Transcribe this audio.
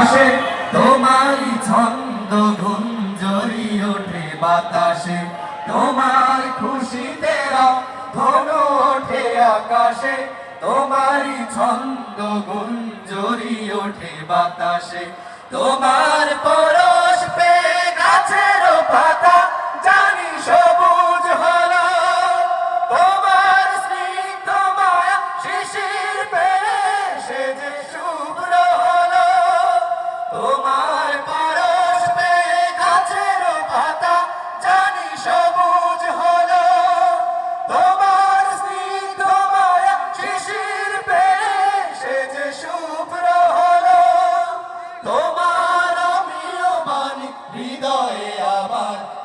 আকাশে তোমারই ছন্দ গুঞ্জরি ওঠে বাতাসে। তোমার খুশি খুশিতে ধন ওঠে আকাশে, তোমারই ছন্দ গুঞ্জরি ওঠে বাতাসে। তোমার পরশ